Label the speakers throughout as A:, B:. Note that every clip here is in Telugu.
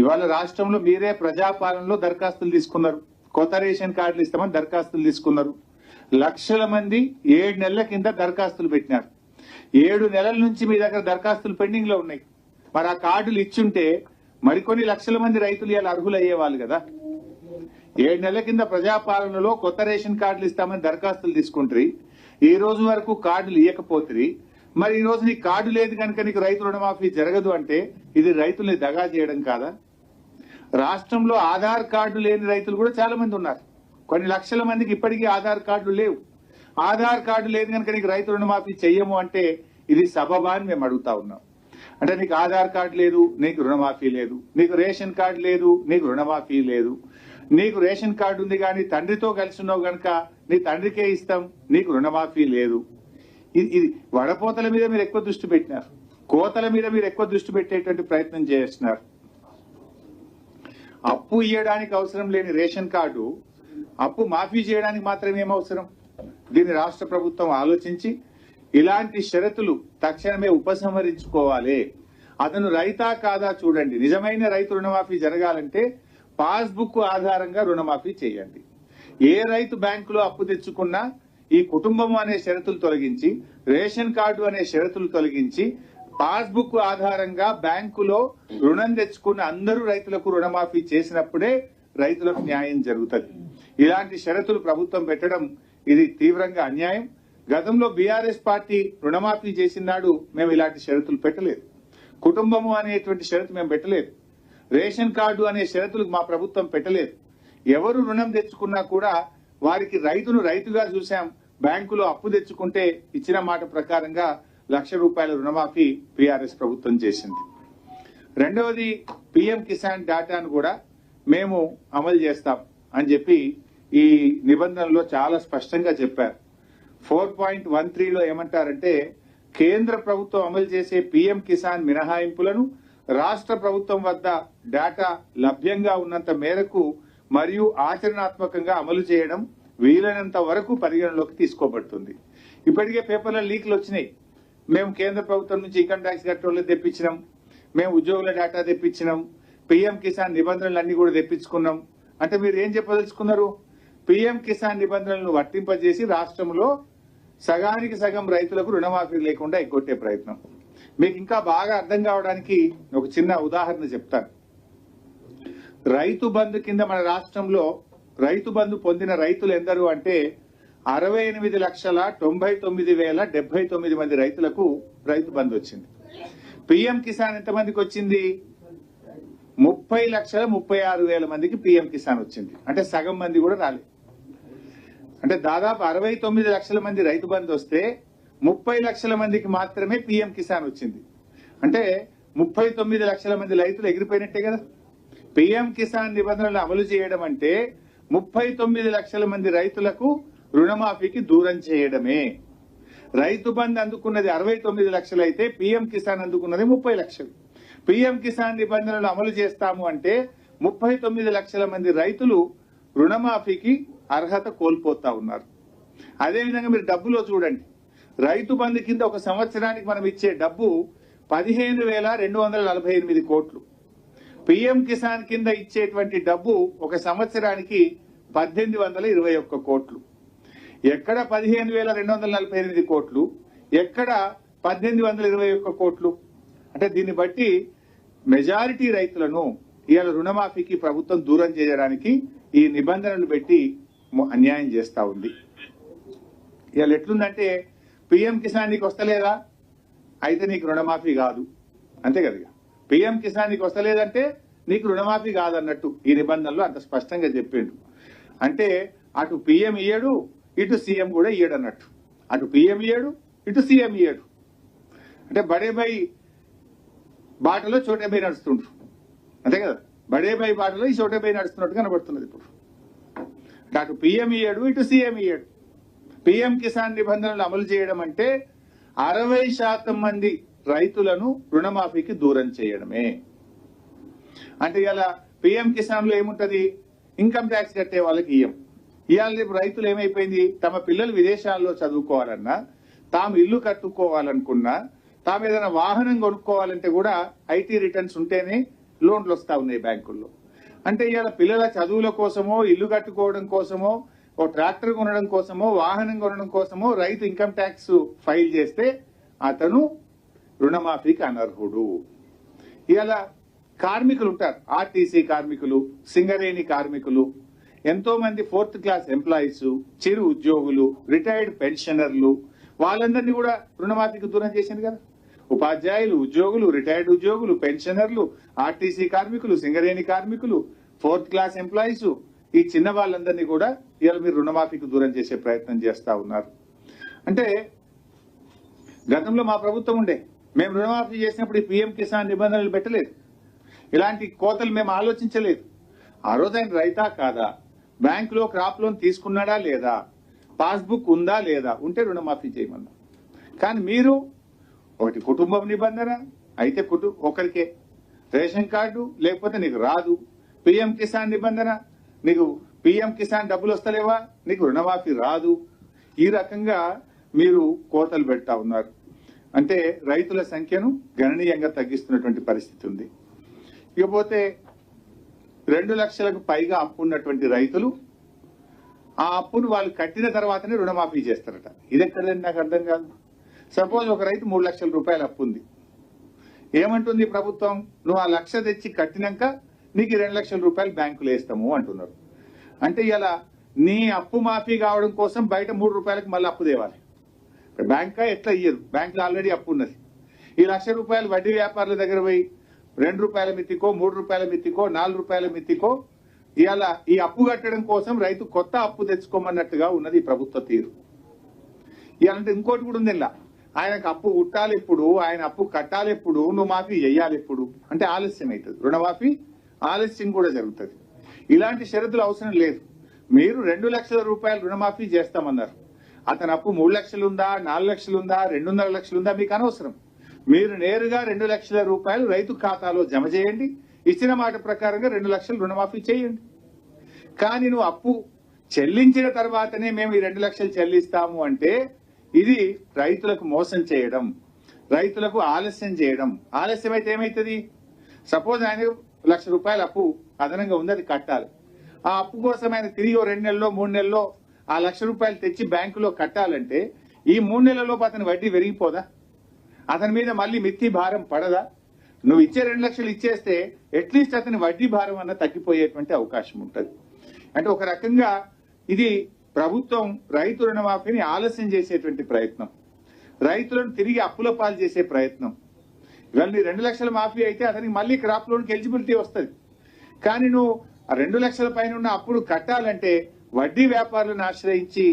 A: ఇవాళ రాష్ట్రంలో మీరే ప్రజాపాలనలో దరఖాస్తులు తీసుకున్నారు. కొత్త రేషన్ కార్డులు ఇస్తామని దరఖాస్తులు తీసుకున్నారు. లక్షల మంది ఏడు నెలల కింద దరఖాస్తులు పెట్టినారు. ఏడు నెలల నుంచి మీ దగ్గర దరఖాస్తులు పెండింగ్లో ఉన్నాయి. మరి ఆ కార్డులు ఇచ్చుంటే మరికొన్ని లక్షల మంది రైతులు ఇలా అర్హులు అయ్యేవాళ్ళు కదా. ఏడు నెలల కింద ప్రజాపాలనలో కొత్త రేషన్ కార్డులు ఇస్తామని దరఖాస్తులు తీసుకుంటారు. ఈ రోజు వరకు కార్డులు ఇవ్వకపోతుంది మరి ఈ రోజు నీ కార్డు లేదు కనుక నీకు రైతు రుణమాఫీ జరగదు అంటే ఇది రైతుల్ని దగా చేయడం కాదా? రాష్ట్రంలో ఆధార్ కార్డు లేని రైతులు కూడా చాలా మంది ఉన్నారు. కొన్ని లక్షల మందికి ఇప్పటికీ ఆధార్ కార్డులు లేవు. ఆధార్ కార్డు లేదు కనుక నీకు రైతు రుణమాఫీ చెయ్యము అంటే ఇది సబబా అని మేము అడుగుతా ఉన్నాం. అంటే నీకు ఆధార్ కార్డు లేదు నీకు రుణమాఫీ లేదు నీకు రేషన్ కార్డు లేదు నీకు రుణమాఫీ లేదు. నీకు రేషన్ కార్డు ఉంది కానీ తండ్రితో కలిసి ఉన్నావు కనుక నీ తండ్రికే ఇస్తాం నీకు రుణమాఫీ లేదు. ఇది ఇది వడపోతల మీద మీరు ఎక్కువ దృష్టి పెట్టినారు. కోతల మీద మీరు ఎక్కువ దృష్టి పెట్టేటువంటి ప్రయత్నం చేస్తున్నారు. అప్పు ఇవ్వడానికి అవసరం లేని రేషన్ కార్డు అప్పు మాఫీ చేయడానికి మాత్రం ఏం అవసరం? దీన్ని రాష్ట్ర ప్రభుత్వం ఆలోచించి ఇలాంటి షరతులు తక్షణమే ఉపసంహరించుకోవాలి. అతను రైతా కాదా చూడండి. నిజమైన రైతు రుణమాఫీ జరగాలంటే పాస్బుక్ ఆధారంగా రుణమాఫీ చేయండి. ఏ రైతు బ్యాంకులో అప్పు తెచ్చుకున్నా ఈ కుటుంబం అనే షరతులు తొలగించి రేషన్ కార్డు అనే షరతులు తొలగించి పాస్బుక్ ఆధారంగా బ్యాంకులో రుణం తెచ్చుకున్న అందరూ రైతులకు రుణమాఫీ చేసినప్పుడే రైతులకు న్యాయం జరుగుతుంది. ఇలాంటి షరతులు ప్రభుత్వం పెట్టడం ఇది తీవ్రంగా అన్యాయం. గతంలో బీఆర్ఎస్ పార్టీ రుణమాఫీ చేసిన నాడు మేము ఇలాంటి షరతులు పెట్టలేదు. కుటుంబము అనేటువంటి షరతు మేము పెట్టలేదు. రేషన్ కార్డు అనే షరతులు మా ప్రభుత్వం పెట్టలేదు. ఎవరు రుణం తెచ్చుకున్నా కూడా వారికి రైతును రైతుగా చూశాం. బ్యాంకులో అప్పు తెచ్చుకుంటే ఇచ్చిన మాట ప్రకారంగా లక్ష రూపాయల రుణమాఫీ పీఆర్ఎస్ ప్రభుత్వం చేసింది. రెండవది పిఎం కిసాన్ డాటాను కూడా మేము అమలు చేస్తాం అని చెప్పి ఈ నిబంధనలో చాలా స్పష్టంగా చెప్పారు. ఫోర్ పాయింట్ వన్ త్రీలో ఏమంటారంటే కేంద్ర ప్రభుత్వం అమలు చేసే పిఎం కిసాన్ మినహాయింపులను రాష్ట్ర ప్రభుత్వం వద్ద డేటా లభ్యంగా ఉన్నంత మేరకు మరియు ఆచరణాత్మకంగా అమలు చేయడం వీలైనంత వరకు పరిగణలోకి తీసుకోబడుతుంది. ఇప్పటికే పేపర్ల లీక్లు వచ్చినాయి. మేము కేంద్ర ప్రభుత్వం నుంచి ఇన్కమ్ ట్యాక్స్ కట్టోళ్ళు తెప్పించినాం. మేము ఉద్యోగుల డేటా తెప్పించినాం. పిఎం కిసాన్ నిబంధనలు అన్ని కూడా తెప్పించుకున్నాం. అంటే మీరు ఏం చెప్పదలుచుకున్నారు? పిఎం కిసాన్ నిబంధనలను వర్తింపజేసి రాష్ట్రంలో సగానికి సగం రైతులకు రుణమాఫీ లేకుండా ఎగ్గొట్టే ప్రయత్నం. మీకు ఇంకా బాగా అర్థం కావడానికి ఒక చిన్న ఉదాహరణ చెప్తాను. రైతు బంధు కింద మన రాష్ట్రంలో రైతు బంధు పొందిన రైతులు ఎందరు అంటే అరవై ఎనిమిది లక్షల తొంభై తొమ్మిది వేల డెబ్బై తొమ్మిది మంది రైతులకు రైతు బంద్ వచ్చింది. పిఎం కిసాన్ ఎంతమందికి వచ్చింది? ముప్పై లక్షల ముప్పై ఆరు వేల మందికి పిఎం కిసాన్ వచ్చింది. అంటే సగం మంది కూడా రాలేదు. అంటే దాదాపు అరవై తొమ్మిది లక్షల మంది రైతు బంద్ వస్తే ముప్పై లక్షల మందికి మాత్రమే పిఎం కిసాన్ వచ్చింది. అంటే ముప్పై తొమ్మిది లక్షల మంది రైతులు ఎగిరిపోయినట్టే కదా. పిఎం కిసాన్ నిబంధనలు అమలు చేయడం అంటే ముప్పై తొమ్మిది లక్షల మంది రైతులకు రుణమాఫీకి దూరం చేయడమే. రైతు బంధు అందుకున్నది అరవై తొమ్మిది లక్షలు అయితే పిఎం కిసాన్ అందుకున్నది ముప్పై లక్షలు. పిఎం కిసాన్ నిబంధనలు అమలు చేస్తాము అంటే ముప్పై తొమ్మిది లక్షల మంది రైతులు రుణమాఫీకి అర్హత కోల్పోతా ఉన్నారు. అదేవిధంగా మీరు డబ్బులో చూడండి. రైతు బంధు కింద ఒక సంవత్సరానికి మనం ఇచ్చే డబ్బు పదిహేను వేల రెండు వందల నలభై ఎనిమిది కోట్లు. పిఎం కిసాన్ కింద ఇచ్చేటువంటి డబ్బు ఒక సంవత్సరానికి పద్దెనిమిది వందల ఇరవై ఒక్క కోట్లు. ఎక్కడ పదిహేను వేల రెండు వందల నలభై ఎనిమిది కోట్లు ఎక్కడ పద్దెనిమిది వందల ఇరవై ఒక్క కోట్లు? అంటే దీన్ని బట్టి మెజారిటీ రైతులను ఇవాళ రుణమాఫీకి ప్రభుత్వం దూరం చేయడానికి ఈ నిబంధనలు పెట్టి అన్యాయం చేస్తూ ఉంది. ఇవాళ ఎట్లుందంటే పిఎం కిసాన్ నీకు వస్తలేదా? అయితే నీకు రుణమాఫీ కాదు. అంతే కదా పిఎం కిసాన్ నీకు వస్తలేదంటే నీకు రుణమాఫీ కాదన్నట్టు ఈ నిబంధనలు అంత స్పష్టంగా చెప్పిండు. అంటే అటు పిఎం ఇయ్యడు ఇటు సీఎం కూడా ఇయ్యడు అన్నట్టు అటు పిఎం ఇయ్యడు ఇటు సీఎం ఇయ్యడు. అంటే బడేబాయి బాటలో చోటేబాయి నడుస్తుండ్రు. అంతే కదా? బడేబాయి బాటలో ఈ చోటేబాయి నడుస్తున్నట్టు కనబడుతున్నది ఇప్పుడు. అంటే అటు పిఎం ఇయ్యడు ఇటు సీఎం ఇయ్యడు. పిఎం కిసాన్ నిబంధనలు అమలు చేయడం అంటే అరవై శాతం మంది రైతులను రుణమాఫీకి దూరం చేయడమే. అంటే ఇలా పిఎం కిసాన్లో ఏముంటది? ఇన్కమ్ ట్యాక్స్ కట్టే వాళ్ళకి ఇయ్యం. ఇవాళ రేపు రైతులు ఏమైపోయింది? తమ పిల్లలు విదేశాల్లో చదువుకోవాలన్నా తాము ఇల్లు కట్టుకోవాలనుకున్నా తాము ఏదైనా వాహనం కొనుక్కోవాలంటే కూడా ఐటీ రిటర్న్స్ ఉంటేనే లోన్లు వస్తా ఉన్నాయి బ్యాంకుల్లో. అంటే ఇవాళ పిల్లల చదువుల కోసమో ఇల్లు కట్టుకోవడం కోసమో ఓ ట్రాక్టర్ కొనడం కోసమో వాహనం కొనడం కోసమో రైతు ఇన్కమ్ ట్యాక్స్ ఫైల్ చేస్తే అతను రుణమాఫీకి అనర్హుడు. ఇవాళ కార్మికులు ఉంటారు. ఆర్టీసీ కార్మికులు సింగరేణి కార్మికులు ఎంతో మంది ఫోర్త్ క్లాస్ ఎంప్లాయీస్ చిరు ఉద్యోగులు రిటైర్డ్ పెన్షనర్లు వాళ్ళందరినీ కూడా రుణమాఫీకి దూరం చేసింది కదా. ఉపాధ్యాయులు ఉద్యోగులు రిటైర్డ్ ఉద్యోగులు పెన్షనర్లు ఆర్టీసీ కార్మికులు సింగరేణి కార్మికులు ఫోర్త్ క్లాస్ ఎంప్లాయీస్ ఈ చిన్న వాళ్ళందరినీ కూడా ఇవాళ మీరు రుణమాఫీకి దూరం చేసే ప్రయత్నం చేస్తా ఉన్నారు. అంటే గతంలో మా ప్రభుత్వం ఉండే. మేము రుణమాఫీ చేసినప్పుడు ఈ పిఎం కిసాన్ నిబంధనలు పెట్టలేదు. ఇలాంటి కోతలు మేము ఆలోచించలేదు. ఆ రోజు ఆయన రైతా కాదా? బ్యాంకులో క్రాప్ లోన్ తీసుకున్నాడా లేదా? పాస్బుక్ ఉందా లేదా? ఉంటే రుణమాఫీ చేయమన్నా. కానీ మీరు ఒకటి కుటుంబం నిబంధన అయితే కుటు ఒకరికే రేషన్ కార్డు లేకపోతే నీకు రాదు. పిఎం కిసాన్ నిబంధన నీకు పిఎం కిసాన్ డబ్బులు వస్తలేవా? నీకు రుణమాఫీ రాదు. ఈ రకంగా మీరు కోతలు పెడతా ఉన్నారు. అంటే రైతుల సంఖ్యను గణనీయంగా తగ్గిస్తున్నటువంటి పరిస్థితి ఉంది. ఇకపోతే రెండు లక్షలకు పైగా అప్పు ఉన్నటువంటి రైతులు ఆ అప్పును వాళ్ళు కట్టిన తర్వాతనే రుణమాఫీ చేస్తారట. ఇది ఎక్కడండి నాకు అర్థం కాదు. సపోజ్ ఒక రైతు మూడు లక్షల రూపాయలు అప్పు ఉంది. ఏమంటుంది ప్రభుత్వం? నువ్వు ఆ లక్ష తెచ్చి కట్టినాక నీకు రెండు లక్షల రూపాయలు బ్యాంకులు వేస్తాము అంటున్నారు. అంటే ఇలా నీ అప్పు మాఫీ కావడం కోసం బయట మూడు రూపాయలకు మళ్ళీ అప్పు తేవాలి. బ్యాంకా? ఎట్లా ఇయ్యదు? బ్యాంకులో ఆల్రెడీ అప్పు ఉన్నది. ఈ లక్ష రూపాయలు వడ్డీ వ్యాపారుల దగ్గర పోయి రెండు రూపాయల మిత్తికో మూడు రూపాయల మిత్తికో నాలుగు రూపాయల మిత్తికో ఇవాళ ఈ అప్పు కట్టడం కోసం రైతు కొత్త అప్పు తెచ్చుకోమన్నట్టుగా ఉన్నది ప్రభుత్వ తీరు. ఇలాంటి ఇంకోటి కూడా ఉంది ఇలా ఆయనకు అప్పు ఉట్టాలి ఎప్పుడు ఆయన అప్పు కట్టాలి ఎప్పుడు నువ్వు మాఫీ చెయ్యాలి ఎప్పుడు? అంటే ఆలస్యం అవుతుంది. రుణమాఫీ ఆలస్యం కూడా జరుగుతుంది. ఇలాంటి షరతులు అవసరం లేదు. మీరు రెండు లక్షల రూపాయలు రుణమాఫీ చేస్తామన్నారు. అతని అప్పు మూడు లక్షలు ఉందా నాలుగు లక్షలు ఉందా రెండున్నర లక్షలు ఉందా మీకు అనవసరం. మీరు నేరుగా రెండు లక్షల రూపాయలు రైతు ఖాతాలో జమ చేయండి. ఇచ్చిన మాట ప్రకారంగా రెండు లక్షలు రుణమాఫీ చేయండి. కానీ నువ్వు అప్పు చెల్లించిన తర్వాతనే మేము ఈ రెండు లక్షలు చెల్లిస్తాము అంటే ఇది రైతులకు మోసం చేయడం రైతులకు ఆలస్యం చేయడం. ఆలస్యం అయితే ఏమైతుంది? సపోజ్ ఆయన లక్ష రూపాయల అప్పు అదనంగా ఉంది అది కట్టాలి. ఆ అప్పు కోసం ఆయన తిరిగి ఓ రెండు నెలల్లో మూడు నెలల్లో ఆ లక్ష రూపాయలు తెచ్చి బ్యాంకులో కట్టాలంటే ఈ మూడు నెలల్లోపు అతని వడ్డీ పెరిగిపోదా? అతని మీద మళ్ళీ మిత్తి భారం పడదా? నువ్వు ఇచ్చే రెండు లక్షలు ఇచ్చేస్తే అట్లీస్ట్ అతని వడ్డీ భారం అన్న తగ్గిపోయేటువంటి అవకాశం ఉంటుంది. అంటే ఒక రకంగా ఇది ప్రభుత్వం రైతు రుణమాఫీని ఆలస్యం చేసేటువంటి ప్రయత్నం. రైతులను తిరిగి అప్పుల పాలు చేసే ప్రయత్నం. ఇవన్నీ రెండు లక్షల మాఫీ అయితే అతనికి మళ్ళీ క్రాప్ లోన్కి ఎలిజిబిలిటీ వస్తుంది. కానీ నువ్వు రెండు లక్షల పైన ఉన్న అప్పుడు కట్టాలంటే వడ్డీ వ్యాపారులను ఆశ్రయించి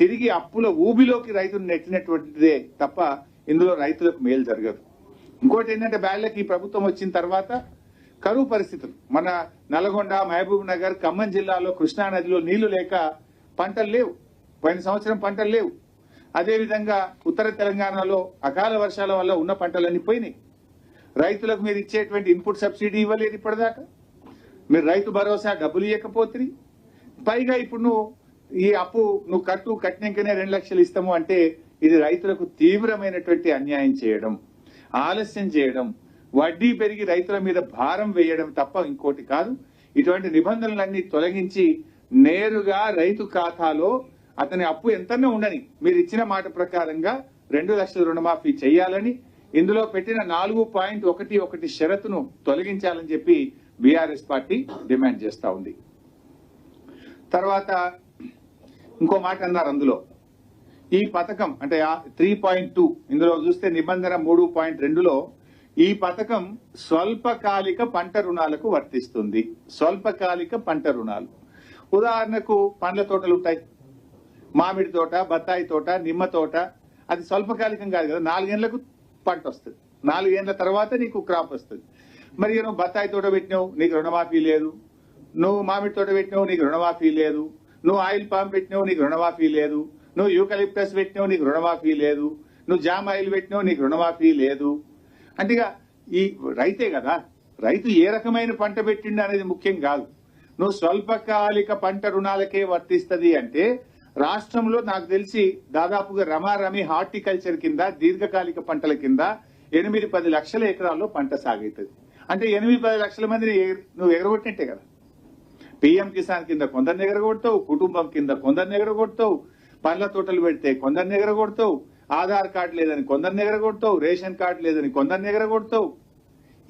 A: తిరిగి అప్పుల ఊబిలోకి రైతును నెట్టినటువంటిదే తప్ప ఇందులో రైతులకు మేలు జరగదు. ఇంకోటి ఏంటంటే బ్యాళ్ళకి ఈ ప్రభుత్వం వచ్చిన తర్వాత కరువు పరిస్థితులు. మన నల్గొండ మహబూబ్ నగర్ ఖమ్మం జిల్లాలో కృష్ణా నదిలో నీళ్ళు లేక పంటలు లేవు. పోయిన సంవత్సరం పంటలు లేవు. అదేవిధంగా ఉత్తర తెలంగాణలో అకాల వర్షాల వల్ల ఉన్న పంటలన్నీ పోయినాయి. రైతులకు మీరు ఇచ్చేటువంటి ఇన్పుట్ సబ్సిడీ ఇవ్వలేదు ఇప్పటిదాకా. మీరు రైతు భరోసా డబ్బులు ఇవ్వకపోతే పైగా ఇప్పుడు నువ్వు ఈ అప్పు నువ్వు కట్టు కట్టినాకనే రెండు లక్షలు ఇస్తాము అంటే ఇది రైతులకు తీవ్రమైనటువంటి అన్యాయం చేయడం ఆలస్యం చేయడం వడ్డీ పెరిగి రైతుల మీద భారం వేయడం తప్ప ఇంకోటి కాదు. ఇటువంటి నిబంధనలన్నీ తొలగించి నేరుగా రైతు ఖాతాలో అతని అప్పు ఎంతనే ఉండని మీరు ఇచ్చిన మాట ప్రకారంగా రెండు లక్షల రుణమాఫీ చేయాలని ఇందులో పెట్టిన నాలుగు పాయింట్ ఒకటి ఒకటి షరతును తొలగించాలని చెప్పి బీఆర్ఎస్ పార్టీ డిమాండ్ చేస్తా ఉంది. తర్వాత ఇంకో మాట అన్నారు అందులో. ఈ పథకం అంటే త్రీ పాయింట్ టూ ఇందులో చూస్తే నిబంధన మూడు పాయింట్ రెండులో ఈ పథకం స్వల్పకాలిక పంట రుణాలకు వర్తిస్తుంది. స్వల్పకాలిక పంట రుణాలు. ఉదాహరణకు పండ్ల తోటలు ఉంటాయి. మామిడి తోట బత్తాయి తోట నిమ్మ తోట అది స్వల్పకాలికం కాదు కదా. నాలుగేళ్ళకు పంట వస్తుంది. నాలుగేళ్ళ తర్వాత నీకు క్రాప్ వస్తుంది. మరి నువ్వు బత్తాయి తోట పెట్టినావు నీకు రుణమాఫీ లేదు. నువ్వు మామిడి తోట పెట్టినావు నీకు రుణమాఫీ లేదు. నువ్వు ఆయిల్ పాంప్ పెట్టినావు నీకు రుణమాఫీ లేదు. నువ్వు యూకలిప్టస్ పెట్టినావు నీకు రుణమాఫీ లేదు. నువ్వు జామ్ ఆయిల్ పెట్టినావు నీకు రుణమాఫీ లేదు. అంటే ఇక ఈ రైతే కదా రైతు ఏ రకమైన పంట పెట్టిండు అనేది ముఖ్యం కాదు. నువ్వు స్వల్పకాలిక పంట రుణాలకే వర్తిస్తుంది అంటే రాష్ట్రంలో నాకు తెలిసి దాదాపుగా రమారమి హార్టికల్చర్ కింద దీర్ఘకాలిక పంటల కింద ఎనిమిది పది లక్షల ఎకరాల్లో పంట సాగవుతుంది అంటే ఎనిమిది పది లక్షల మందిని ఎగ- నువ్వు ఎగరగొట్టినట్టే కదా. పిఎం కిసాన్ కింద కొందరిని ఎగరగొడతావు కుటుంబం కింద కొందరిని ఎగరగొడతావు పండ్ల తోటలు పెడితే కొందరిని ఎగరగొడతావు. ఆధార్ కార్డు లేదని కొందరిని ఎగరగొడతావు. రేషన్ కార్డు లేదని కొందరిని ఎగరగొడతావు.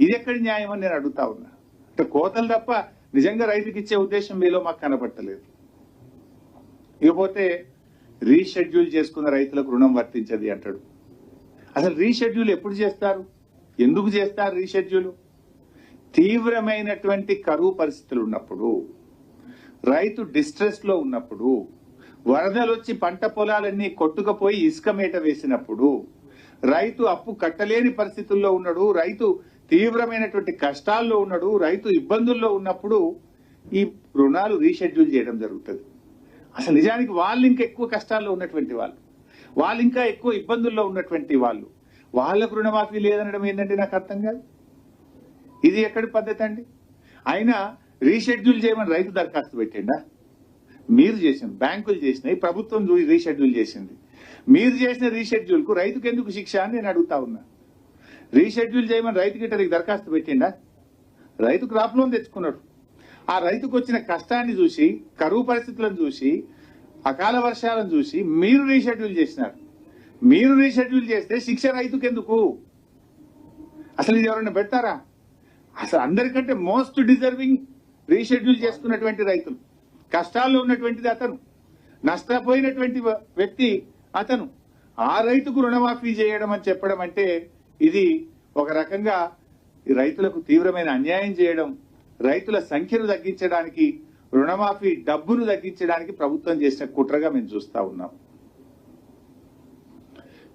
A: ఇది ఎక్కడి న్యాయం అని నేను అడుగుతా ఉన్నా. అంటే కోతలు తప్ప నిజంగా రైతుకి ఇచ్చే ఉద్దేశం మీలో మాకు కనపట్టలేదు ఇకపోతే రీషెడ్యూల్ చేసుకున్న రైతులకు రుణం వర్తించది అంటాడు. అసలు రీషెడ్యూల్ ఎప్పుడు చేస్తారు? ఎందుకు చేస్తారు రీషెడ్యూల్? తీవ్రమైనటువంటి కరువు పరిస్థితులు ఉన్నప్పుడు రైతు డిస్ట్రెస్లో ఉన్నప్పుడు వరదలు వచ్చి పంట పొలాలన్నీ కొట్టుకుపోయి ఇసుక మేట వేసినప్పుడు రైతు అప్పు కట్టలేని పరిస్థితుల్లో ఉన్నాడు రైతు తీవ్రమైనటువంటి కష్టాల్లో ఉన్నాడు రైతు ఇబ్బందుల్లో ఉన్నప్పుడు ఈ రుణాలు రీషెడ్యూల్ చేయడం జరుగుతుంది. అసలు నిజానికి వాళ్ళు ఇంకా ఎక్కువ కష్టాల్లో ఉన్నటువంటి వాళ్ళు వాళ్ళు ఇంకా ఎక్కువ ఇబ్బందుల్లో ఉన్నటువంటి వాళ్ళు వాళ్ళకు రుణమాఫీ లేదనడం ఏంటంటే నాకు అర్థం కాదు. ఇది ఎక్కడి పద్ధతి అండి? అయినా రీషెడ్యూల్ చేయమని రైతు దరఖాస్తు పెట్టిండా? మీరు చేసింది బ్యాంకులు చేసినాయి ప్రభుత్వం రీషెడ్యూల్ చేసింది. మీరు చేసిన రీషెడ్యూల్కు రైతుకు ఎందుకు శిక్ష అని నేను అడుగుతా ఉన్నా. రీషెడ్యూల్ చేయమని రైతు గిట్టరికి దరఖాస్తు పెట్టిండా? రైతు క్రాప్ లోన్ తెచ్చుకున్నాడు. ఆ రైతుకు వచ్చిన కష్టాన్ని చూసి కరువు పరిస్థితులను చూసి అకాల వర్షాలను చూసి మీరు రీషెడ్యూల్ చేసినారు. మీరు రీషెడ్యూల్ చేస్తే శిక్ష రైతుకు ఎందుకు అసలు ఇది ఎవరైనా పెడతారా? అసలు అందరికంటే మోస్ట్ డిజర్వింగ్ రీషెడ్యూల్ చేసుకున్నటువంటి రైతులు. కష్టాల్లో ఉన్నటువంటిది అతను. నష్టపోయినటువంటి వ్యక్తి అతను. ఆ రైతుకు రుణమాఫీ చేయడం అని చెప్పడం అంటే ఇది ఒక రకంగా రైతులకు తీవ్రమైన అన్యాయం చేయడం రైతుల సంఖ్యను తగ్గించడానికి రుణమాఫీ డబ్బును తగ్గించడానికి ప్రభుత్వం చేసిన కుట్రగా మేము చూస్తా ఉన్నాం.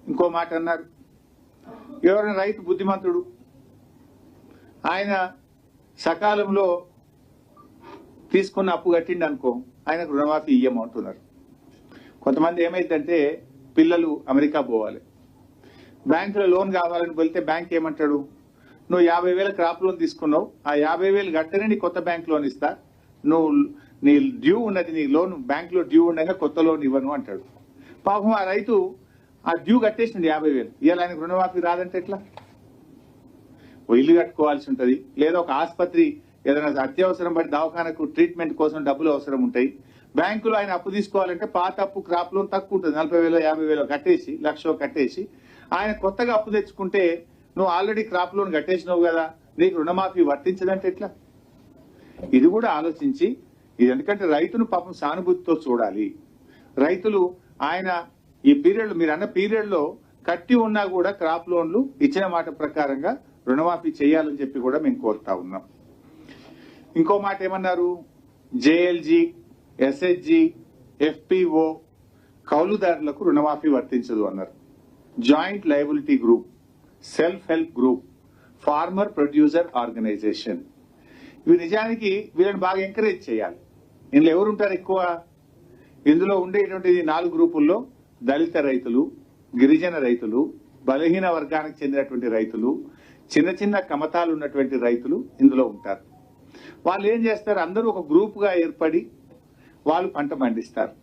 A: ఇంకో మాట అన్నారు. ఎవరైనా రైతు బుద్ధిమంతుడు. ఆయన సకాలంలో తీసుకున్న అప్పు కట్టిండి అనుకో ఆయనకు రుణమాఫీ ఇయ్యమంటున్నారు కొంతమంది ఏమైందంటే పిల్లలు అమెరికా పోవాలి. బ్యాంకులో లోన్ కావాలని వెళ్తే బ్యాంక్ ఏమంటాడు? నువ్వు యాభై వేల క్రాప్ లోన్ తీసుకున్నావు ఆ యాభై వేలు కట్టనే నీ కొత్త బ్యాంక్ లోన్ ఇస్తా. నువ్వు నీ డ్యూ ఉన్నది నీ లోన్ బ్యాంకులో డ్యూ ఉండగా కొత్త లోన్ ఇవ్వను అంటాడు. పాపం ఆ రైతు ఆ డ్యూ కట్టేసింది యాభై వేలు. ఇవాళ ఆయనకు రుణమాఫీ రాదంటే ఎట్లా? ఇల్లు కట్టుకోవాల్సి ఉంటుంది లేదా ఒక ఆసుపత్రి ఏదైనా అత్యవసరం పడి దవాఖానకు ట్రీట్మెంట్ కోసం డబ్బులు అవసరం ఉంటాయి. బ్యాంకులో ఆయన అప్పు తీసుకోవాలంటే పాత అప్పు క్రాప్ లోన్ తక్కువ ఉంటుంది. నలభై వేలు యాభై వేలు కట్టేసి లక్ష కట్టేసి ఆయన కొత్తగా అప్పు తెచ్చుకుంటే నువ్వు ఆల్రెడీ క్రాప్ లోన్ కట్టేసినావు కదా నీకు రుణమాఫీ వర్తించదంటే ఎట్లా? ఇది కూడా ఆలోచించి ఇది ఎందుకంటే రైతును పాపం సానుభూతితో చూడాలి. రైతులు ఆయన ఈ పీరియడ్ మీరు అన్న పీరియడ్లో కట్టి ఉన్నా కూడా క్రాప్ లోన్లు ఇచ్చిన మాట ప్రకారంగా రుణమాఫీ చేయాలని చెప్పి కూడా మేము కోరుతా ఉన్నాం. ఇంకో మాట ఏమన్నారు? జేఎల్జీ ఎస్హెచ్జి ఎఫ్పిఓ కౌలుదారులకు రుణమాఫీ వర్తించదు అన్నారు. Joint liability group self help group farmer producer organisation. ఇవి నిజానికి వీళ్ళని బాగా ఎంకరేజ్ చేయాలి. ఇందులో ఎవరు ఉంటారు ఎక్కువ? ఇందులో ఉండేటువంటి నాలుగు గ్రూపుల్లో దళిత రైతులు గిరిజన రైతులు బలహీన వర్గానికి చెందినటువంటి రైతులు చిన్న చిన్న కమతాలు ఉన్నటువంటి రైతులు ఇందులో ఉంటారు. వాళ్ళు ఏం చేస్తారు? అందరూ ఒక గ్రూప్గా ఏర్పడి వాళ్ళు పంట పండిస్తారు.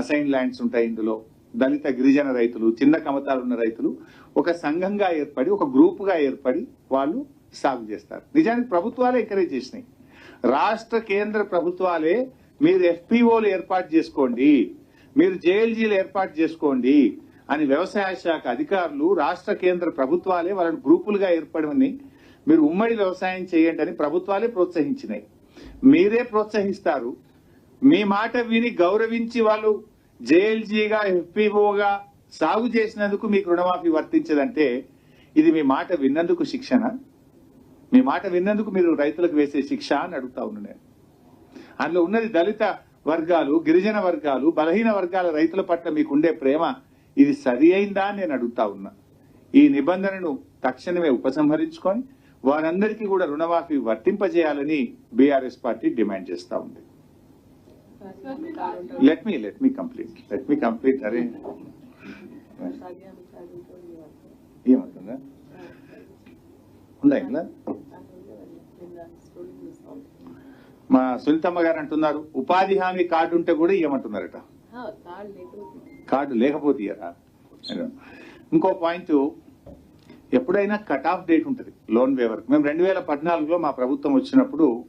A: అసైన్ ల్యాండ్స్ ఉంటాయి ఇందులో. దళిత గిరిజన రైతులు చిన్న కమతాలు ఉన్న రైతులు ఒక సంఘంగా ఏర్పడి ఒక గ్రూప్గా ఏర్పడి వాళ్ళు సాగు చేస్తారు. నిజానికి ప్రభుత్వాలే ఎంకరేజ్ చేసినాయి. రాష్ట్ర కేంద్ర ప్రభుత్వాలే మీరు ఎఫ్పిఓలు ఏర్పాటు చేసుకోండి మీరు జేఎల్జీలు ఏర్పాటు చేసుకోండి అని వ్యవసాయ శాఖ అధికారులు రాష్ట్ర కేంద్ర ప్రభుత్వాలే వాళ్ళని గ్రూపులుగా ఏర్పడమని మీరు ఉమ్మడి వ్యవసాయం చేయండి అని ప్రభుత్వాలే ప్రోత్సహించినాయి. మీరే ప్రోత్సహిస్తారు. మీ మాట విని గౌరవించి వాళ్ళు జేఎల్జీగా ఎఫ్పిఓగా సాగు చేసినందుకు మీకు రుణమాఫీ వర్తించదంటే ఇది మీ మాట విన్నందుకు శిక్షణ. మీ మాట విన్నందుకు మీరు రైతులకు వేసే శిక్ష అని అడుగుతా ఉన్నాను నేను. అందులో ఉన్నది దళిత వర్గాలు గిరిజన వర్గాలు బలహీన వర్గాల రైతుల పట్ల మీకుండే ప్రేమ ఇది సరి అయిందా నేను అడుగుతా ఉన్నా. ఈ నిబంధనను తక్షణమే ఉపసంహరించుకొని వారందరికీ కూడా రుణమాఫీ వర్తింపజేయాలని బీఆర్ఎస్ పార్టీ డిమాండ్ చేస్తా ఉంది. Let me let me complete let me complete అరే. ఏమంటుందా ఉందా ఇంకా మా సునీతమ్మ గారు అంటున్నారు ఉపాధి హామీ కార్డు ఉంటే కూడా ఇవ్వమంటున్నారట కార్డు లేకపోతే. ఇంకో పాయింట్ ఎప్పుడైనా కట్ ఆఫ్ డేట్ ఉంటుంది. లోన్ వేవర్ మేము రెండు వేల పద్నాలుగులో మా ప్రభుత్వం వచ్చినప్పుడు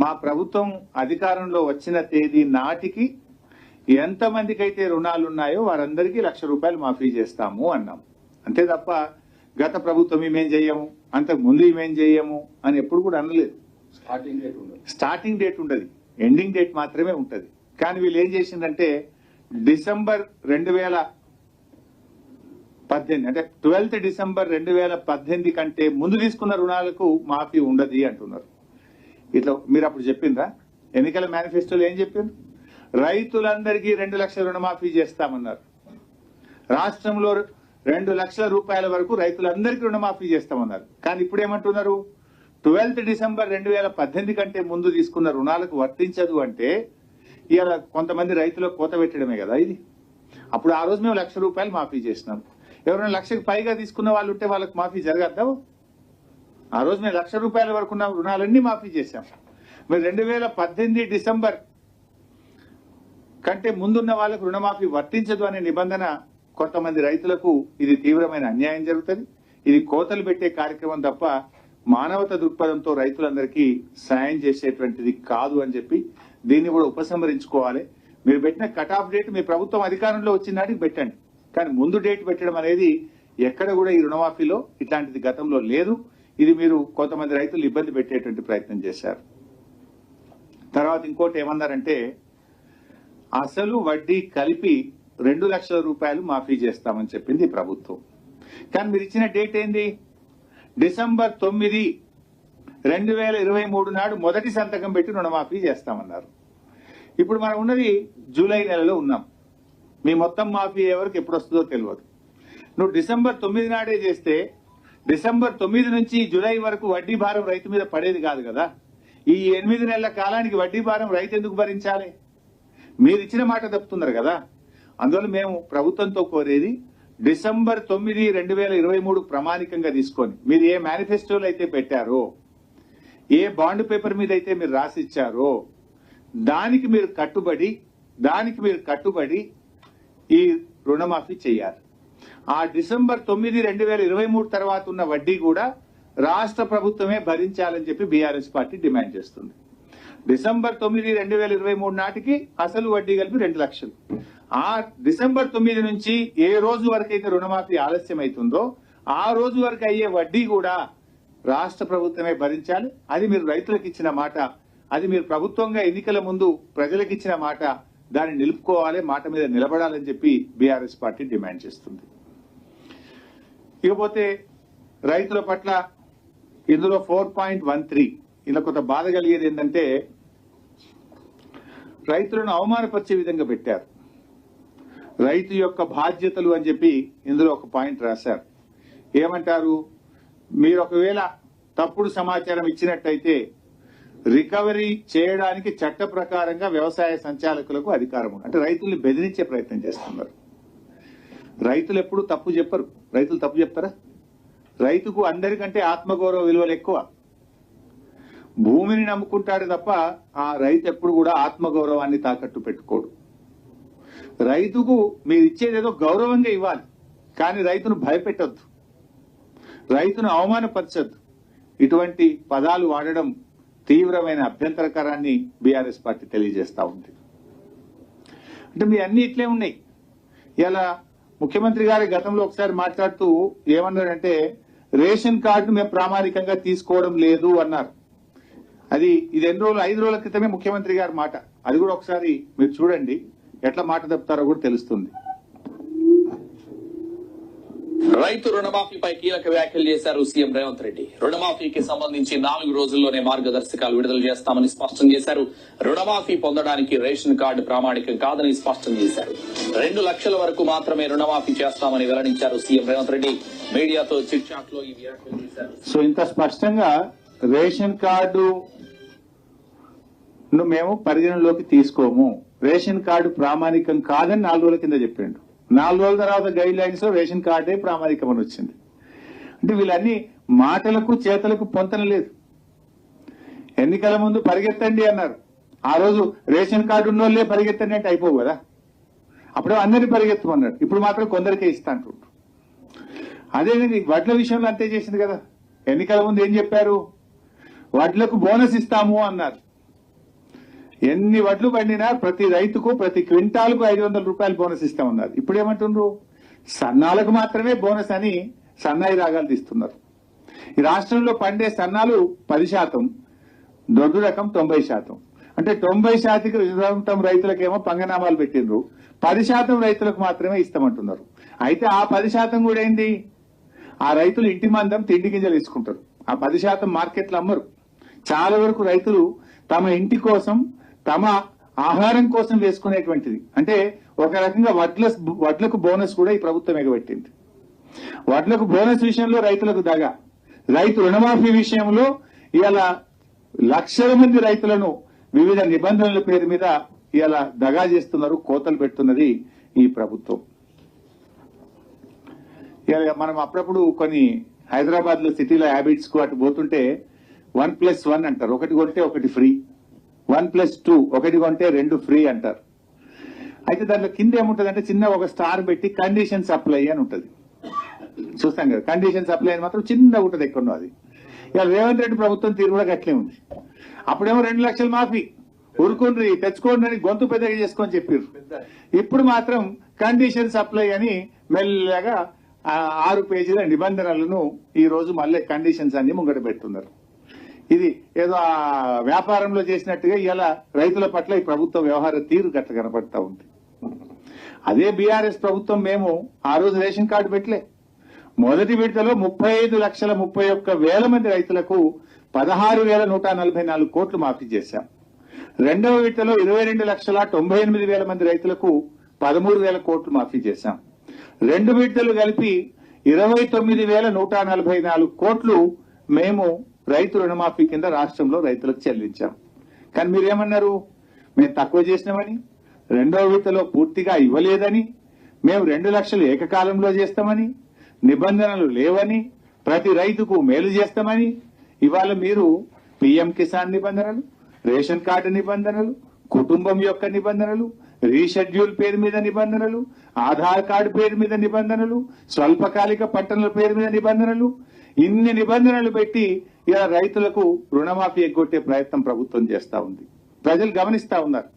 A: మా ప్రభుత్వం అధికారంలో వచ్చిన తేదీ నాటికి ఎంతమందికి అయితే రుణాలు ఉన్నాయో వారందరికీ లక్ష రూపాయలు మాఫీ చేస్తాము అన్నాం. అంతే తప్ప గత ప్రభుత్వం ఇమేం చెయ్యము అంతకు ముందు ఇమేం చెయ్యము అని ఎప్పుడు కూడా అనలేదు.
B: స్టార్టింగ్ రేట్ ఉండదు.
A: స్టార్టింగ్ డేట్ ఉండదు. ఎండింగ్ డేట్ మాత్రమే ఉంటది. కానీ వీళ్ళు ఏం చేసిందంటే డిసెంబర్ రెండు వేల పద్దెనిమిది అంటే ట్వెల్త్ డిసెంబర్ రెండు వేల పద్దెనిమిది కంటే ముందు తీసుకున్న రుణాలకు మాఫీ ఉండదు అంటున్నారు. ఇట్లా మీరు అప్పుడు చెప్పిండ్రా? ఎన్నికల మేనిఫెస్టోలో ఏం చెప్పిండ్రు? రైతులందరికీ రెండు లక్షల రుణమాఫీ చేస్తామన్నారు. రాష్ట్రంలో రెండు లక్షల రూపాయల వరకు రైతులందరికీ రుణమాఫీ చేస్తామన్నారు. కానీ ఇప్పుడు ఏమంటున్నారు ట్వెల్త్ డిసెంబర్ రెండు వేల పద్దెనిమిది కంటే ముందు తీసుకున్న రుణాలకు వర్తించదు అంటే ఇవాళ కొంతమంది రైతులకు కోత పెట్టడమే కదా ఇది. అప్పుడు ఆ రోజు మేము లక్ష రూపాయలు మాఫీ చేసినాం. ఎవరైనా లక్షకు పైగా తీసుకున్న వాళ్ళు ఉంటే వాళ్ళకి మాఫీ జరగద్దా? ఆ రోజు మేము లక్ష రూపాయల వరకు ఉన్న రుణాలన్నీ మాఫీ చేశాం. మరి రెండు వేల పద్దెనిమిది డిసెంబర్ కంటే ముందున్న వాళ్ళకు రుణమాఫీ వర్తించదు అనే నిబంధన కొంతమంది రైతులకు ఇది తీవ్రమైన అన్యాయం జరుగుతుంది. ఇది కోతలు పెట్టే కార్యక్రమం తప్ప మానవత దృక్పథంతో రైతులందరికీ సాయం చేసేటువంటిది కాదు అని చెప్పి దీన్ని కూడా ఉపసంహరించుకోవాలి. మీరు పెట్టిన కట్ ఆఫ్ డేట్ మీ ప్రభుత్వం అధికారంలో వచ్చిన నాటికి పెట్టండి. కానీ ముందు డేట్ పెట్టడం అనేది ఎక్కడ కూడా ఈ రుణమాఫీలో ఇట్లాంటిది గతంలో లేదు. ఇది మీరు కొంతమంది రైతులు ఇబ్బంది పెట్టేటువంటి ప్రయత్నం చేశారు. తర్వాత ఇంకోటి ఏమన్నారంటే అసలు వడ్డీ కలిపి రెండు లక్షల రూపాయలు మాఫీ చేస్తామని చెప్పింది ప్రభుత్వం. కానీ మీరు ఇచ్చిన డేట్ ఏంది? డిసెంబర్ తొమ్మిది రెండు వేల ఇరవై మూడు నాడు మొదటి సంతకం పెట్టి రుణమాఫీ చేస్తామన్నారు. ఇప్పుడు మనం ఉన్నది జూలై నెలలో ఉన్నాం. మీ మొత్తం మాఫీ ఎవరికి ఎప్పుడు వస్తుందో తెలియదు నువ్వు డిసెంబర్ తొమ్మిది నాడే చేస్తే డిసెంబర్ తొమ్మిది నుంచి జూలై వరకు వడ్డీ భారం రైతు మీద పడేది కాదు కదా. ఈ ఎనిమిది నెలల కాలానికి వడ్డీ భారం రైతు ఎందుకు భరించాలి? మీరు ఇచ్చిన మాట తప్పుతున్నారు కదా. అందువల్ల మేము ప్రభుత్వంతో కోరేది డిసెంబర్ తొమ్మిది రెండు వేల ఇరవై మూడు ప్రామాణికంగా తీసుకొని మీరు ఏ మేనిఫెస్టోలు అయితే పెట్టారో ఏ బాండ్ పేపర్ మీద అయితే మీరు రాసి ఇచ్చారో దానికి మీరు కట్టుబడి దానికి మీరు కట్టుబడి ఈ రుణమాఫీ చేయాలి. ఆ డిసెంబర్ తొమ్మిది రెండు వేల ఇరవై మూడు తర్వాత ఉన్న వడ్డీ కూడా రాష్ట్ర ప్రభుత్వమే భరించాలని చెప్పి బీఆర్ఎస్ పార్టీ డిమాండ్ చేస్తుంది. డిసెంబర్ తొమ్మిది రెండు వేల ఇరవై మూడు నాటికి అసలు వడ్డీ కలిపి రెండు లక్షలు. ఆ డిసెంబర్ తొమ్మిది నుంచి ఏ రోజు వరకు అయితే రుణమాఫీ ఆలస్యం అవుతుందో ఆ రోజు వరకు అయ్యే వడ్డీ కూడా రాష్ట్ర ప్రభుత్వమే భరించాలి. అది మీరు రైతులకు ఇచ్చిన మాట అది మీరు ప్రభుత్వంగా ఎన్నికల ముందు ప్రజలకు ఇచ్చిన మాట దాన్ని నిలుపుకోవాలి మాట మీద నిలబడాలని చెప్పి బీఆర్ఎస్ పార్టీ డిమాండ్ చేస్తుంది. ఇకపోతే రైతుల పట్ల ఇందులో ఫోర్ పాయింట్ వన్ త్రీ ఇలా కొంత బాధ కలిగేది ఏంటంటే రైతులను అవమానపరిచే విధంగా పెట్టారు. రైతు యొక్క బాధ్యతలు అని చెప్పి ఇందులో ఒక పాయింట్ రాశారు. ఏమంటారు? మీరు ఒకవేళ తప్పుడు సమాచారం ఇచ్చినట్టయితే రికవరీ చేయడానికి చట్ట ప్రకారంగా వ్యవసాయ సంచాలకులకు అధికారం అంటే రైతుల్ని బెదిరించే ప్రయత్నం చేస్తున్నారు. రైతులు ఎప్పుడు తప్పు చెప్పరు. రైతులు తప్పు చెప్తారా? రైతుకు అందరికంటే ఆత్మగౌరవ విలువలు ఎక్కువ. భూమిని నమ్ముకుంటాడు తప్ప ఆ రైతు ఎప్పుడు కూడా ఆత్మగౌరవాన్ని తాకట్టు పెట్టుకోడు. రైతుకు మీరు ఇచ్చేది ఏదో గౌరవంగా ఇవ్వాలి. కానీ రైతును భయపెట్టొద్దు. రైతును అవమానపరచద్దు. ఇటువంటి పదాలు వాడడం తీవ్రమైన అభ్యంతరకరాన్ని బీఆర్ఎస్ పార్టీ తెలియజేస్తూ ఉంది. అంటే మీ అన్ని ఇట్లే ఉన్నాయి. ఇలా ముఖ్యమంత్రి గారి గతంలో ఒకసారి మాట్లాడుతూ ఏమన్నారంటే రేషన్ కార్డు మేము ప్రామాణికంగా తీసుకోవడం లేదు అన్నారు. అది ఇది ఎన్ని రోజులు? ఐదు రోజుల క్రితమే ముఖ్యమంత్రి గారి మాట. అది కూడా ఒకసారి మీరు చూడండి ఎట్లా మాట తప్పుతారో కూడా తెలుస్తుంది.
C: రైతు రుణమాఫీపై కీలక వ్యాఖ్యలు చేశారు సీఎం రేవంత్ రెడ్డి. రుణమాఫీకి సంబంధించి నాలుగు రోజుల్లోనే మార్గదర్శకాలు విడుదల చేస్తామని స్పష్టం చేశారు. రుణమాఫీ పొందడానికి రేషన్ కార్డు ప్రామాణికం కాదని స్పష్టం చేశారు. రెండు లక్షల వరకు మాత్రమే రుణమాఫీ చేస్తామని వెల్లడించారు సీఎం రేవంత్ రెడ్డి. మీడియాతో చిట్ చాట్లో ఈ వ్యాఖ్యలు చేశారు.
A: సో ఇంత స్పష్టంగా రేషన్ కార్డు ను మేము పరిగణలోకి తీసుకోము. రేషన్ కార్డు ప్రామాణికం కాదని నాలుగు రోజుల కింద చెప్పిండు నాలుగు రోజుల తర్వాత గైడ్ లైన్స్ రేషన్ కార్డే ప్రామాణికం అని వచ్చింది. అంటే వీళ్ళన్ని మాటలకు చేతలకు పొంతన లేదు. ఎన్నికల ముందు పరిగెత్తండి అన్నారు. ఆ రోజు రేషన్ కార్డు ఉన్నోళ్ళే పరిగెత్తండి అంటే అయిపోవు కదా. అప్పుడు అందరినీ పరిగెత్తమన్నారు. ఇప్పుడు మాత్రం కొందరికే ఇస్తా అంటుండ్రు. అదే వడ్ల విషయంలో అంతే చేసింది కదా. ఎన్నికల ముందు ఏం చెప్పారు? వడ్లకు బోనస్ ఇస్తాము అన్నారు. ఎన్ని వడ్లు పండినా ప్రతి రైతుకు ప్రతి క్వింటాల్కు ఐదు వందల రూపాయలు బోనస్ ఇస్తామన్నారు ఇప్పుడు ఏమంటుండ్రు సన్నాలకు మాత్రమే బోనస్ అని సన్నాయి రాగాలు తీస్తున్నారు. ఈ రాష్ట్రంలో పండే సన్నాలు పది శాతం దొడ్డు రకం తొంభై శాతం. అంటే తొంభై శాతం రైతులకేమో పంగనామాలు పెట్టిండ్రు. పది శాతం రైతులకు మాత్రమే ఇస్తామంటున్నారు. అయితే ఆ పది శాతం కూడా ఏంది? ఆ రైతులు ఇంటి మందం తిండి గింజలు తీసుకుంటారు. ఆ పది శాతం మార్కెట్లు అమ్మరు. చాలా వరకు రైతులు తమ ఇంటి కోసం తమ ఆహారం కోసం వేసుకునేటువంటిది. అంటే ఒక రకంగా వడ్ల వడ్లకు బోనస్ కూడా ఈ ప్రభుత్వం ఎగబెట్టింది. వడ్లకు బోనస్ విషయంలో రైతులకు దగ. రైతు రుణమాఫీ విషయంలో ఇలా లక్షల మంది రైతులను వివిధ నిబంధనల పేరు మీద ఇలా దగా చేస్తున్నారు కోతలు పెడుతున్నది ఈ ప్రభుత్వం. ఇలా మనం అప్పుడప్పుడు కొన్ని హైదరాబాద్లో సిటీలో హ్యాబిట్స్కు అటు పోతుంటే వన్ ప్లస్ వన్ అంటారు. ఒకటి కొంటే ఒకటి ఫ్రీ. వన్ ప్లస్ టూ ఒకటి కొంటే రెండు ఫ్రీ అంటారు. అయితే దాంట్లో కింద ఏముంటది అంటే చిన్న ఒక స్టార్ పెట్టి కండిషన్ సప్లై అని ఉంటుంది. చూస్తాం కదా కండిషన్ సప్లై అని మాత్రం చిన్న ఉంటుంది ఎక్కడో అది. ఇవాళ రేవంత్ రెడ్డి ప్రభుత్వం తీరు కూడా గట్లే ఉంది. అప్పుడేమో రెండు లక్షలు మాఫీ. ఊరుకుండ్రి తెచ్చుకోండి అని గొంతు పెద్దగా చేసుకొని చెప్పారు ఇప్పుడు మాత్రం కండిషన్ సప్లై అని మెల్లగా ఆరు పేజీల నిబంధనలను ఈ రోజు మళ్ళీ కండిషన్స్ అన్ని ముంగట పెడుతున్నారు. ఇది ఏదో వ్యాపారంలో చేసినట్టుగా ఇలా రైతుల పట్ల ఈ ప్రభుత్వ వ్యవహార తీరు గట్ల కనపడతా ఉంది. అదే బీఆర్ఎస్ ప్రభుత్వం మేము ఆ రోజు రేషన్ కార్డు పెట్టలే. మొదటి విడతలో ముప్పై ఐదు లక్షల ముప్పై ఒక్క వేల మంది రైతులకు పదహారు వేల నూట నలభై నాలుగు కోట్లు మాఫీ చేశాం. రెండవ విడతలో ఇరవై రెండు లక్షల తొంభై ఎనిమిది వేల మంది రైతులకు పదమూడు వేల కోట్లు మాఫీ చేశాం. రెండు విడతలు కలిపి ఇరవై తొమ్మిది వేల నూట నలభై నాలుగు కోట్లు మేము రైతు రుణమాఫీ కింద రాష్ట్రంలో రైతులకు చెల్లించాం. కానీ మీరేమన్నారు? మేము తక్కువ చేసినామని రెండవ విడతలో పూర్తిగా ఇవ్వలేదని మేము రెండు లక్షలు ఏకకాలంలో చేస్తామని నిబంధనలు లేవని ప్రతి రైతుకు మేలు చేస్తామని ఇవాళ మీరు పిఎం కిసాన్ నిబంధనలు రేషన్ కార్డు నిబంధనలు కుటుంబం యొక్క నిబంధనలు రీషెడ్యూల్ పేరు మీద నిబంధనలు ఆధార్ కార్డు పేరు మీద నిబంధనలు స్వల్పకాలిక పట్టణాల పేరు మీద నిబంధనలు ఇన్ని నిబంధనలు పెట్టి ఇలా రైతులకు రుణమాఫీ ఎగ్గొట్టే ప్రయత్నం ప్రభుత్వం చేస్తా ఉంది. ప్రజలు గమనిస్తా ఉన్నారు.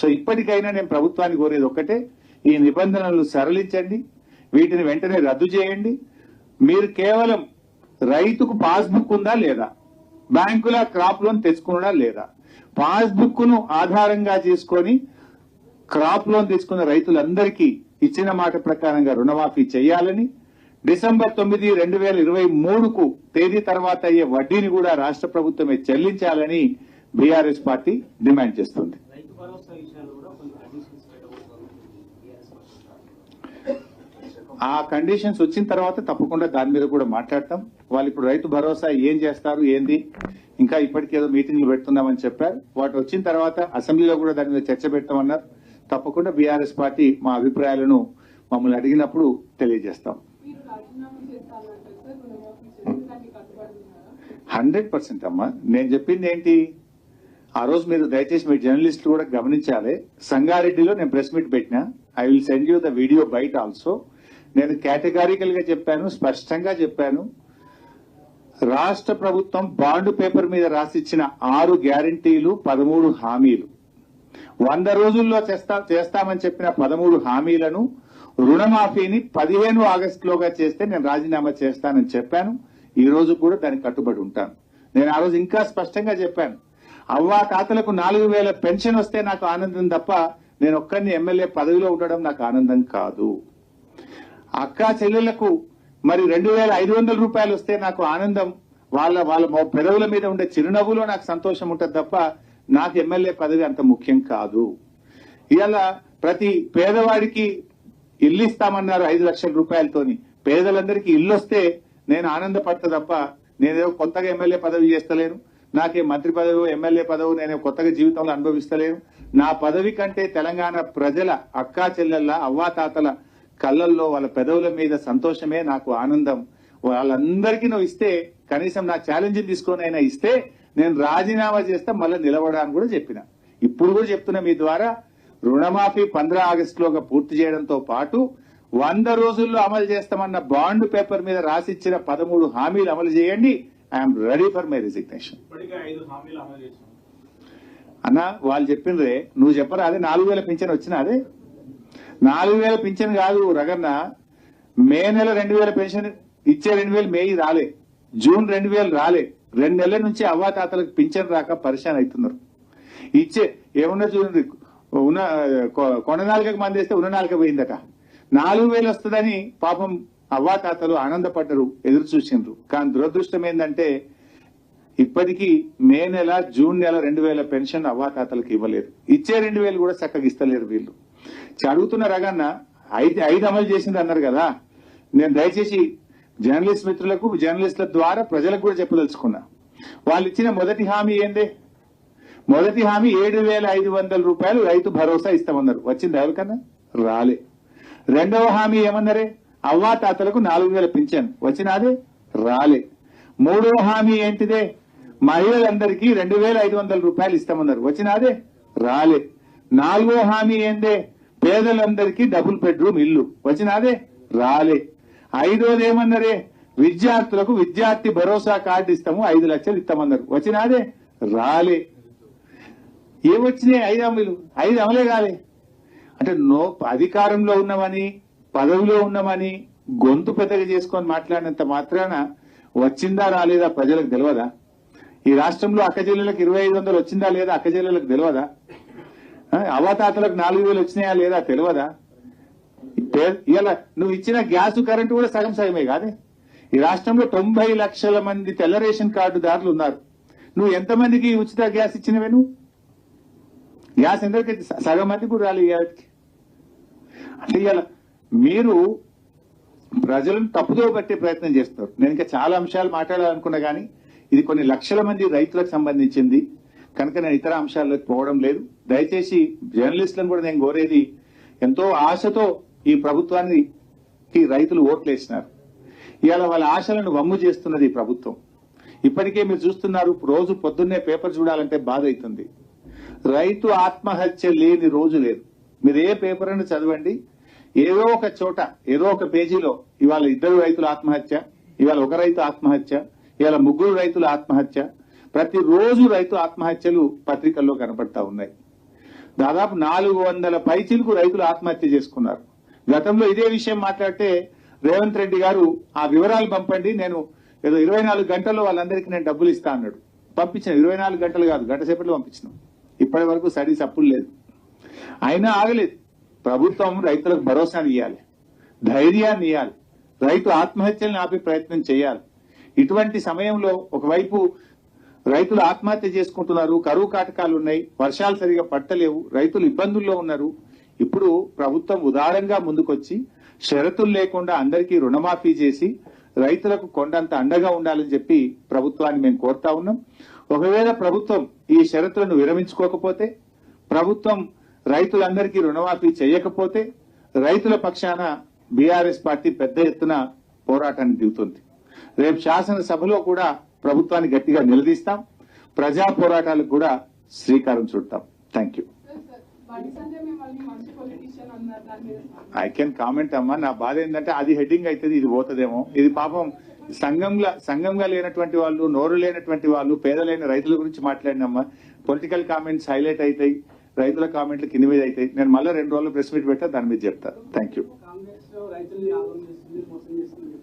A: సో ఇప్పటికైనా నేను ప్రభుత్వాన్ని కోరేది ఒక్కటే ఈ నిబంధనలు సరళించండి వీటిని వెంటనే రద్దు చేయండి. మీరు కేవలం రైతుకు పాస్బుక్ ఉందా లేదా? బ్యాంకుల క్రాప్ లోన్ తెచ్చుకున్నా లేదా? పాస్బుక్ను ఆధారంగా చేసుకొని క్రాప్ లోన్ తీసుకున్న రైతులందరికీ ఇచ్చిన మాట ప్రకారంగా రుణమాఫీ చేయాలని డిసెంబర్ తొమ్మిది రెండు వేల ఇరవై మూడుకు తేదీ తర్వాత అయ్యే వడ్డీని కూడా రాష్ట్ర ప్రభుత్వమే చెల్లించాలని బీఆర్ఎస్ పార్టీ డిమాండ్ చేస్తుంది. ఆ కండిషన్స్ వచ్చిన తర్వాత తప్పకుండా దాని మీద కూడా మాట్లాడతాం. వాళ్ళు ఇప్పుడు రైతు భరోసా ఏం చేస్తారు ఏంది? ఇంకా ఇప్పటికేదో మీటింగ్లు పెడుతున్నామని చెప్పారు. వాటి వచ్చిన తర్వాత అసెంబ్లీలో కూడా దాని మీద చర్చ పెడతామన్నారు. తప్పకుండా బీఆర్ఎస్ పార్టీ మా అభిప్రాయాలను మమ్మల్ని అడిగినప్పుడు తెలియజేస్తాం. హండ్రెడ్ పర్సెంట్ అమ్మా. నేను చెప్పింది ఏంటి? ఆ రోజు మీరు దయచేసి మీ జర్నలిస్టులు కూడా గమనించాలి. సంగారెడ్డిలో నేను ప్రెస్ మీట్ పెట్టినా. I will send you the video బయట ఆల్సో. నేను కేటగారికల్గా చెప్పాను స్పష్టంగా చెప్పాను. రాష్ట్ర ప్రభుత్వం బాండ్ పేపర్ మీద రాసిచ్చిన ఆరు గ్యారంటీలు పదమూడు హామీలు. వంద రోజుల్లో చేస్తా చేస్తామని చెప్పిన పదమూడు హామీలను రుణమాఫీని పదిహేను ఆగస్టులోగా చేస్తే నేను రాజీనామా చేస్తానని చెప్పాను. ఈ రోజు కూడా దానికి కట్టుబడి ఉంటాను. నేను ఆ రోజు ఇంకా స్పష్టంగా చెప్పాను. అవ్వా తాతలకు నాలుగు వేల పెన్షన్ వస్తే నాకు ఆనందం తప్ప నేను ఒక్కరిని ఎమ్మెల్యే పదవిలో ఉండడం నాకు ఆనందం కాదు. అక్క చెల్లెళ్ళకు మరి రెండు వేల ఐదు వందల రూపాయలు వస్తే నాకు ఆనందం. వాళ్ళ వాళ్ళ పెదవుల మీద ఉండే చిరునవ్వులో నాకు సంతోషం ఉంటుంది తప్ప నాకు ఎమ్మెల్యే పదవి అంత ముఖ్యం కాదు. ఇలా ప్రతి పేదవాడికి ఇల్లు ఇస్తామన్నారు ఐదు లక్షల రూపాయలతోని. పేదలందరికీ ఇల్లు వస్తే నేను ఆనందపడతా తప్ప నేనేదో కొత్తగా ఎమ్మెల్యే పదవి చేస్తలేను. నాకే మంత్రి పదవి ఎమ్మెల్యే పదవి నేను కొత్తగా జీవితంలో అనుభవిస్తలేను. నా పదవి కంటే తెలంగాణ ప్రజల అక్కా చెల్లెళ్ళ అవ్వాతాతల కళ్ళల్లో వాళ్ళ పెదవుల మీద సంతోషమే నాకు ఆనందం. వాళ్ళందరికీ నువ్వు ఇస్తే కనీసం నా ఛాలెంజ్ తీసుకొని అయినా ఇస్తే నేను రాజీనామా చేస్తే మళ్ళీ నిలబడాలని కూడా చెప్పిన. ఇప్పుడు కూడా చెప్తున్నా మీ ద్వారా రుణమాఫీ పంద్రా ఆగస్టులోగా పూర్తి చేయడంతో పాటు వంద రోజుల్లో అమలు చేస్తామన్న బాండ్ పేపర్ మీద రాసిచ్చిన పదమూడు హామీలు అమలు చేయండి. I'm ready for my resignation అన్న వాళ్ళు చెప్పిండ్రే నువ్వు చెప్పరా? అదే నాలుగు వేల పింఛన్ వచ్చినా అదే? నాలుగు వేల పింఛన్ కాదు రగన్న మే నెల రెండు వేల పెన్షన్ ఇచ్చే రెండు వేలు మే రాలే. జూన్ రెండు వేలు రాలే. రెండు నెలల నుంచి అవ్వాతాతలకు పింఛన్ రాక పరిశాన్ అవుతున్నారు. ఇచ్చే ఏమన్నా చూడండి ఉన్న కొ- కొండ నాలుగకు మంది వేస్తే ఉన్న నాలుక పోయిందట. నాలుగు వేలు వస్తుందని పాపం అవ్వాతాతలు ఆనందపడ్డరు ఎదురు చూసిండ్రు. కానీ దురదృష్టం ఏంటంటే ఇప్పటికీ మే నెల జూన్ నెల రెండు వేల పెన్షన్ అవ్వాతాతలకు ఇవ్వలేదు. ఇచ్చే రెండు వేలు కూడా చక్కగా ఇస్తలేరు వీళ్ళు. అడుగుతున్న రగన్న ఐదు ఐదు అమలు చేసింది అన్నారు కదా. నేను దయచేసి జర్నలిస్ట్ మిత్రులకు జర్నలిస్టుల ద్వారా ప్రజలకు కూడా చెప్పదలుచుకున్నా. వాళ్ళు ఇచ్చిన మొదటి హామీ ఏందే? మొదటి హామీ ఏడు వేల ఐదు వందల రూపాయలు రైతు భరోసా ఇస్తామన్నారు. వచ్చింది ఎవరికన్నా? రాలే. రెండవ హామీ ఏమన్నారే? అవ్వా తాతలకు నాలుగు వేల పింఛన్. వచ్చినాదే? రాలే. మూడవ హామీ ఏంటిదే? మహిళలందరికీ రెండు వేల ఐదు వందల రూపాయలు ఇస్తామన్నారు. వచ్చినాదే? రాలే. నాలుగో హామీ ఏందే? పేదలందరికీ డబుల్ బెడ్రూమ్ ఇల్లు. వచ్చినాదే? రాలే. ఐదోది ఏమన్నారే? విద్యార్థులకు విద్యార్థి భరోసా కార్డు ఇస్తాము ఐదు లక్షలు ఇస్తామన్నారు. వచ్చినాదే? రాలే. ఏమొచ్చినాయి ఐదు అమలు? ఐదు అమలే కాలే. అంటే నో అధికారంలో ఉన్నామని పదవిలో ఉన్నామని గొంతు పెద్దగా చేసుకొని మాట్లాడినంత మాత్రాన వచ్చిందా రాలేదా ప్రజలకు తెలియదా ఈ రాష్ట్రంలో అక్కజల్లులకు ఇరవై ఐదు వందలు వచ్చిందా లేదా అక్క జిల్లాలకు తెలియదా ఆ, నాలుగు వేలు వచ్చినాయా లేదా తెలియదా ఇలా నువ్వు ఇచ్చిన గ్యాస్ కరెంటు కూడా సగం సగమే కాదే. ఈ రాష్ట్రంలో తొంభై లక్షల మంది తెల్ల రేషన్ కార్డుదారులు ఉన్నారు. నువ్వు ఎంతమందికి ఉచిత గ్యాస్ ఇచ్చినవే నువ్వు? గ్యాస్ ఎందరికి సగం మంది కూడా రాలేదు ఇవాళకి అంటే ఇవాళ మీరు ప్రజలను తప్పుదో పట్టే ప్రయత్నం చేస్తారు. నేను ఇంకా చాలా అంశాలు మాట్లాడాలనుకున్నా కానీ ఇది కొన్ని లక్షల మంది రైతులకు సంబంధించింది. కనుక నేను ఇతర అంశాల్లోకి పోవడం లేదు. దయచేసి జర్నలిస్టులను కూడా నేను కోరేది ఎంతో ఆశతో ఈ ప్రభుత్వాన్ని రైతులు ఓట్లు వేసినారు. ఇవాళ వాళ్ళ ఆశలను వమ్ము చేస్తున్నది ఈ ప్రభుత్వం. ఇప్పటికే మీరు చూస్తున్నారు రోజు పొద్దున్నే పేపర్ చూడాలంటే బాధ అవుతుంది. రైతు ఆత్మహత్య లేని రోజు లేదు. మీరు ఏ పేపర్ అని చదవండి. ఏదో ఒక చోట ఏదో ఒక పేజీలో ఇవాళ ఇద్దరు రైతుల ఆత్మహత్య ఇవాళ ఒక రైతు ఆత్మహత్య ఇవాళ ముగ్గురు రైతుల ఆత్మహత్య. ప్రతిరోజు రైతు ఆత్మహత్యలు పత్రికల్లో కనపడతా ఉన్నాయి. దాదాపు నాలుగు వందల పైచిలకు రైతులు ఆత్మహత్య చేసుకున్నారు. గతంలో ఇదే విషయం మాట్లాడితే రేవంత్ రెడ్డి గారు ఆ వివరాలు పంపండి నేను ఏదో ఇరవై నాలుగు గంటల్లో వాళ్ళందరికీ నేను డబ్బులు ఇస్తా అన్నాడు. పంపించిన ఇరవై నాలుగు గంటలు కాదు గంట సేపట్లో పంపించినాం. ఇప్పటి వరకు స్టడీస్ అప్పుడు లేదు. అయినా ఆగలేదు. ప్రభుత్వం రైతులకు భరోసాని ఇవ్వాలి ధైర్యాన్ని ఇవ్వాలి రైతు ఆత్మహత్యలను ఆపే ప్రయత్నం చేయాలి. ఇటువంటి సమయంలో ఒకవైపు రైతులు ఆత్మహత్య చేసుకుంటున్నారు కరువు కాటకాలు ఉన్నాయి వర్షాలు సరిగా పట్టలేవు రైతులు ఇబ్బందుల్లో ఉన్నారు. ఇప్పుడు ప్రభుత్వం ఉదారంగా ముందుకొచ్చి షరతులు లేకుండా అందరికీ రుణమాఫీ చేసి రైతులకు కొండంత అండగా ఉండాలని చెప్పి ప్రభుత్వాన్ని మేము కోరుతా ఉన్నాం. ఒకవేళ ప్రభుత్వం ఈ షరతులను విరమించుకోకపోతే ప్రభుత్వం రైతులందరికీ రుణమాఫీ చేయకపోతే రైతుల పక్షాన బీఆర్ఎస్ పార్టీ పెద్ద ఎత్తున పోరాటానికి దిగుతుంది. రేపు శాసనసభలో కూడా ప్రభుత్వాన్ని గట్టిగా నిలదీస్తాం. ప్రజా పోరాటాలకు కూడా శ్రీకారం చుడతాం. Thank you I can comment అమ్మా. నా బాధ ఏంటంటే అది హెడ్డింగ్ అవుతుంది ఇది పోతుందేమో. ఇది పాపం సంఘంగా సంఘంగా లేనటువంటి వాళ్ళు నోరు లేనటువంటి వాళ్ళు పేదలైన రైతుల గురించి మాట్లాడినమ్మా. పొలిటికల్ కామెంట్స్ హైలైట్ అవుతాయి. రైతుల కామెంట్లు కింద మీద అవుతాయి. నేను మళ్ళీ రెండు రోజులు ప్రెస్ మీట్ పెట్టా దాని మీద చెప్తా. Thank you